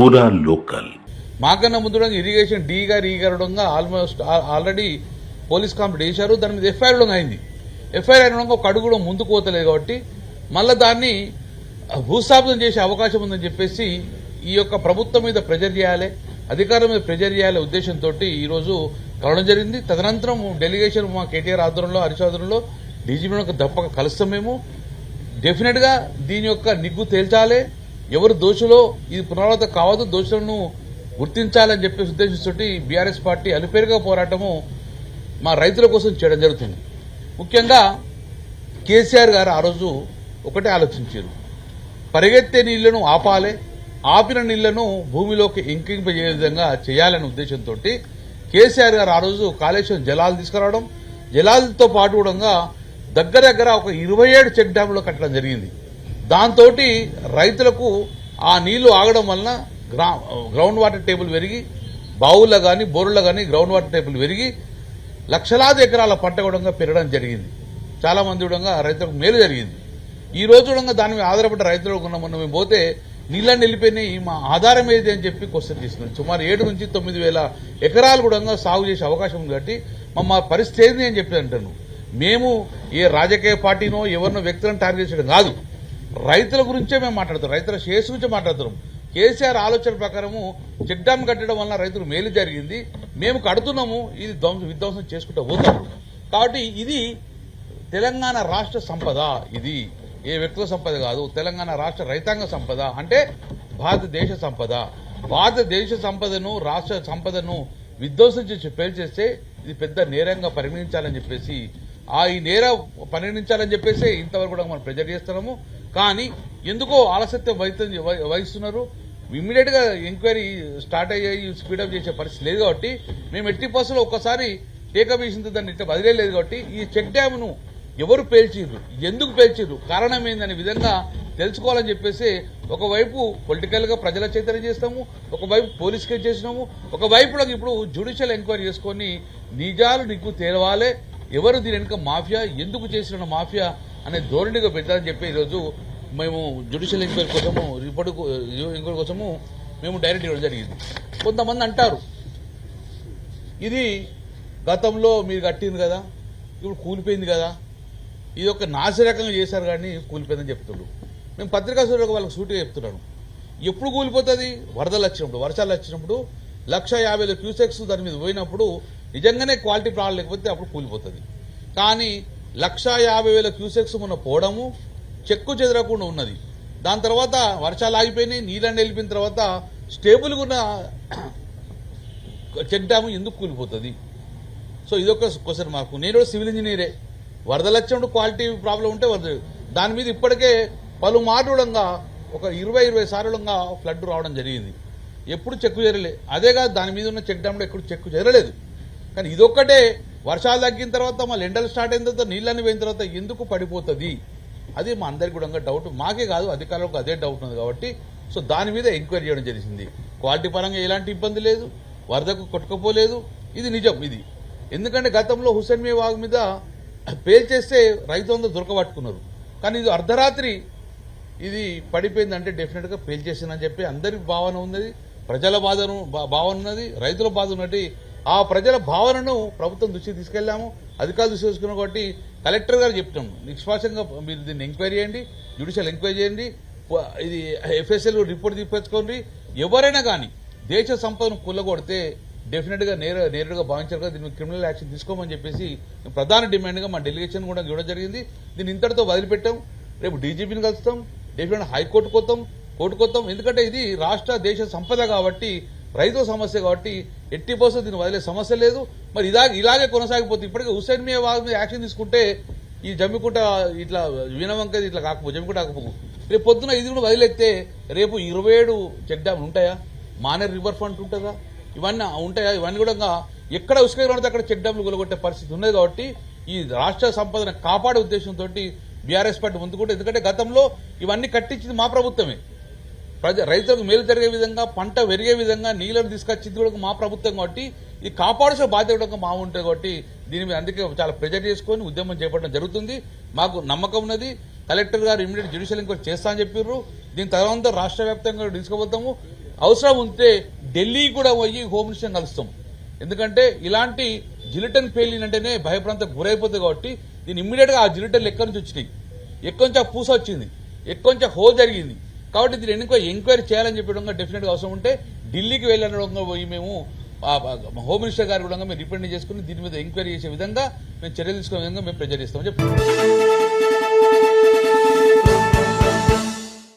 పూరా లోకల్. ముందు irrigation D గారు ఈ గారు ఆల్మోస్ట్ ఆల్రెడీ పోలీస్ కంప్లైంట్ చేశారు దాని మీద ఎఫ్ఐఆర్ అయింది. ఎఫ్ఐఆర్ అయిన ఒక అడుగు కూడా ముందుకు పోతలేదు కాబట్టి మళ్ళీ దాన్ని భూస్థాపితం చేసే అవకాశం ఉందని చెప్పేసి ఈ యొక్క ప్రభుత్వం మీద ప్రెజర్ చేయాలి అధికారం మీద ప్రెజర్ చేయాలి ఉద్దేశంతో ఈరోజు కలవడం జరిగింది. తదనంతరం డెలిగేషన్ మా కేటీఆర్ ఆధ్వర్యంలో హరీష్ ఆధ్వర్యంలో డీజీపీ తప్పక కలుస్తాం మేము. డెఫినెట్గా దీని యొక్క నిగ్గు తేల్చాలి. ఎవరు దోషులో ఇది పునరావృతం కావద్దు దోషులను గుర్తించాలని చెప్పే ఉద్దేశంతో బీఆర్ఎస్ పార్టీ అలిపేరుగా పోరాటము మా రైతుల కోసం చేయడం జరుగుతుంది. ముఖ్యంగా కేసీఆర్ గారు ఆ రోజు ఒకటే ఆలోచించారు. పరిగెత్తే నీళ్ళను ఆపాలి ఆపిన నీళ్ళను భూమిలోకి ఇంకింపజే విధంగా చేయాలనే ఉద్దేశంతో కేసీఆర్ గారు ఆ రోజు కాళేశ్వరం జలాలు తీసుకురావడం జలాలతో పాటు కూడా దగ్గర దగ్గర ఒక ఇరవై ఏడు చెక్ డ్యాములు కట్టడం జరిగింది. దాంతో రైతులకు ఆ నీళ్ళు ఆగడం వలన గ్రా గ్రౌండ్ వాటర్ టేబుల్ పెరిగి బావుల్లో కానీ బోరుల్లో కానీ గ్రౌండ్ వాటర్ టేబుల్ పెరిగి లక్షలాది ఎకరాల పంట కూడా పెరగడం జరిగింది. చాలా మంది కూడా రైతులకు మేలు జరిగింది. ఈ రోజు కూడా దాని మీద ఆధారపడ్డ రైతులు కూడా మొన్న మేము పోతే నీళ్ళని వెళ్ళిపోయినాయి మా ఆధారం ఏది అని చెప్పి క్వశ్చన్ తీసుకున్నాం సుమారు ఏడు నుంచి తొమ్మిది వేల ఎకరాలు కూడా సాగు చేసే అవకాశం ఉంది కాబట్టి మా మా పరిస్థితి ఏంది అని చెప్పి అంటాను. మేము ఏ రాజకీయ పార్టీనో ఎవరినో వ్యక్తులను టార్గెట్ చేయడం కాదు. రైతుల గురించే మేము మాట్లాడుతున్నాం. రైతుల శేషు గురించి మాట్లాడుతున్నాం. కేసీఆర్ ఆలోచన ప్రకారము చెడ్డాం కట్టడం వల్ల రైతులు మేలు జరిగింది. మేము కడుతున్నాము ఇది ధ్వంసం విధ్వంసం చేసుకుంటూ పోతాం. కాబట్టి ఇది తెలంగాణ రాష్ట్ర సంపద ఇది ఏ వ్యక్తుల సంపద కాదు తెలంగాణ రాష్ట్ర రైతాంగ సంపద అంటే భారతదేశ సంపద. భారతదేశ సంపదను రాష్ట్ర సంపదను విధ్వంసం చేసి పేల్చేస్తే ఇది పెద్ద నేరంగా పరిగణించాలని చెప్పేసి ఆ ఈ నేర పరిగణించాలని చెప్పేసి ఇంతవరకు కూడా మనం ప్రెజర్ చేస్తున్నాము. కానీ ఎందుకో ఆలస్యత్వం వహితం వహిస్తున్నారు. ఇమ్మీడియట్గా ఎంక్వైరీ స్టార్ట్ అయ్యి స్పీడప్ చేసే పరిస్థితి లేదు కాబట్టి మేము ఎట్టి పసులో ఒక్కసారి టేకప్ చేసిన దాన్ని ఇట్లా వదిలేదు కాబట్టి ఈ చెక్ డ్యామ్ను ఎవరు పేల్చిర్రు? ఎందుకు పేల్చిర్రు? కారణం ఏందనే విధంగా తెలుసుకోవాలని చెప్పేసి ఒకవైపు పొలిటికల్గా ప్రజల చైతన్యం చేస్తాము ఒకవైపు పోలీస్ కేసు చేసినాము ఒకవైపు ఇప్పుడు జ్యుడిషియల్ ఎంక్వైరీ చేసుకొని నిజాలు నీకు తేలవాలే. ఎవరు దీని వెనుక మాఫియా? ఎందుకు చేసిన మాఫియా? అనే ధోరణిగా పెట్టాలని చెప్పి ఈరోజు మేము జ్యుడిషియల్ ఎంక్వైరీ కోసము రిపోర్ట్ ఎంక్వైరీ కోసము మేము డైరెక్ట్ ఇవ్వడం జరిగింది. కొంతమంది అంటారు ఇది గతంలో మీరు కట్టింది కదా ఇప్పుడు కూలిపోయింది కదా ఇది ఒక నాసిరకంగా చేశారు కానీ కూలిపోయిందని చెప్తుండ్రు మేము పత్రికా సూర్యులకు వాళ్ళకి సూటిగా చెప్తున్నాను. ఎప్పుడు కూలిపోతుంది? వరదలు వచ్చినప్పుడు వర్షాలు వచ్చినప్పుడు లక్ష యాభై క్యూసెక్స్ దాని మీద పోయినప్పుడు నిజంగానే క్వాలిటీ ప్రాబ్లం లేకపోతే అప్పుడు కూలిపోతుంది. కానీ లక్షా యాభై వేల క్యూసెక్స్ మొన్న పోవడము చెక్కు చెదరకుండా ఉన్నది. దాని తర్వాత వర్షాలు ఆగిపోయినాయి నీళ్ళని వెళ్ళిపోయిన తర్వాత స్టేబుల్గా ఉన్న చెక్ డ్యామ్ ఎందుకు కూలిపోతుంది? సో ఇదొక క్వశ్చన్ మార్కు. నేను కూడా సివిల్ ఇంజనీరే. వరదలు వచ్చినప్పుడు క్వాలిటీ ప్రాబ్లం ఉంటే వరద. దాని మీద ఇప్పటికే పలుమారుడంగా ఒక ఇరవై ఇరవై సార్లుగా ఫ్లడ్ రావడం జరిగింది. ఎప్పుడు చెక్కు చేరలే అదే కాదు దాని మీద ఉన్న చెక్ డ్యామ్లో ఎప్పుడు చెక్కు చేరలేదు కానీ ఇదొక్కటే వర్షాలు తగ్గిన తర్వాత మళ్ళీ ఎండలు స్టార్ట్ అయిన తర్వాత నీళ్ళని పోయిన తర్వాత ఎందుకు పడిపోతుంది? అది మా అందరికి కూడా డౌట్ మాకే కాదు అధికారులకు అదే డౌట్ ఉంది కాబట్టి సో దాని మీద ఎంక్వైరీ చేయడం జరిగింది. క్వాలిటీ పరంగా ఎలాంటి ఇబ్బంది లేదు వరదకు కొట్టుకపోలేదు. ఇది నిజం ఇది. ఎందుకంటే గతంలో హుసేన్ మీ వాగు మీద పేల్చేస్తే రైతు అందరూ దొరకబట్టుకున్నారు. కానీ ఇది అర్ధరాత్రి ఇది పడిపోయిందంటే డెఫినెట్గా పేల్చేసిందని చెప్పి అందరి భావన ఉన్నది. ప్రజల బాధను భావన ఉన్నది రైతుల బాధ ఉన్నట్టు ఆ ప్రజల భావనను ప్రభుత్వం దృష్టికి తీసుకెళ్ళాము అధికారులు దృష్టి తీసుకున్నాం కాబట్టి కలెక్టర్ గారు చెప్తాం. నిష్పాసంగా మీరు దీన్ని ఎంక్వైరీ చేయండి జ్యుడిషియల్ ఎంక్వైరీ చేయండి ఇది ఎఫ్ఎస్ఎల్ రిపోర్ట్ తీసుకొచ్చుకోండి ఎవరైనా కానీ దేశ సంపదను కుల్లగొడితే డెఫినెట్గా నేర నేరుగా భావించారు కదా దీన్ని క్రిమినల్ యాక్షన్ తీసుకోమని చెప్పేసి ప్రధాన డిమాండ్గా మా డెలిగేషన్ కూడా ఇవ్వడం జరిగింది. దీన్ని ఇంతటితో వదిలిపెట్టాం. రేపు డీజీపీని కలుస్తాం. డెఫినెట్ హైకోర్టుకు వస్తాం కోర్టుకు వస్తాం. ఎందుకంటే ఇది రాష్ట్ర దేశ సంపద కాబట్టి రైతు సమస్య కాబట్టి ఎట్టి పోసం దీన్ని వదిలే సమస్య లేదు. మరి ఇదా ఇలాగే కొనసాగిపోతుంది ఇప్పటికే హుసేన్ మీ వాళ్ళ మీద యాక్షన్ తీసుకుంటే ఈ జమ్మికుంట ఇట్లా వీణవంక ఇట్లా కాకపో జమ్మికుంట కాకపో రేపు పొద్దున ఇది కూడా వదిలేస్తే రేపు ఇరవై ఏడు చెక్ డ్యామ్లు ఉంటాయా? మానేర్ రివర్ ఫ్రంట్ ఉంటుందా? ఇవన్నీ ఉంటాయా? ఇవన్నీ కూడా ఎక్కడ ఉసుక ఉంటే అక్కడ చెక్ డ్యామ్లు కొలగొట్టే పరిస్థితి ఉన్నది కాబట్టి ఈ రాష్ట్ర సంపదను కాపాడే ఉద్దేశంతో బీఆర్ఎస్ పార్టీ ముందుకుంటే. ఎందుకంటే గతంలో ఇవన్నీ కట్టించింది మా ప్రభుత్వమే. ప్రజ రైతులకు మేలు జరిగే విధంగా పంట పెరిగే విధంగా నీళ్ళను తీసుకొచ్చింది కూడా మా ప్రభుత్వం కాబట్టి ఇది కాపాడాల్సిన బాధ్యత కూడా మా ఉంటుంది కాబట్టి దీని మీద అందుకే చాలా ప్రెజర్ చేసుకొని ఉద్యమం చేపట్టడం జరుగుతుంది. మాకు నమ్మకం ఉన్నది. కలెక్టర్ గారు ఇమీడియట్ జ్యుడిషియల్ ఎంక్వైరీ చేస్తా అని చెప్పారు దీని తర్వాత రాష్ట్ర వ్యాప్తంగా తీసుకుపోతాము. అవసరం ఉంటే ఢిల్లీ కూడా పోయి హోమ్ మినిస్టర్ కలుస్తాం. ఎందుకంటే ఇలాంటి జిలిటన్ ఫెయిలియర్ అంటేనే భయప్రాంతం గురైపోతుంది కాబట్టి దీన్ని ఇమ్మీడియట్గా ఆ జిలిటన్లు ఎక్కడి నుంచి వచ్చినాయి? ఎక్కడి నుంచి ఆ పూస వచ్చింది? ఎక్కడి నుంచి హో జరిగింది? కాబట్టి దీని ఎన్నికో ఎంక్వైరీ చేయాలని చెప్పడం డెఫినెట్గా అవసరం ఉంటే ఢిల్లీకి వెళ్ళడం పోయి మేము ఆ, హోమ్ మినిస్టర్ గారు కూడా మేము రిప్రెండ్ చేసుకుని దీని మీద ఎంక్వైరీ చేసే విధంగా మేము చర్యలు తీసుకునే విధంగా మేము ప్రజలు ఇస్తామని చెప్తున్నాం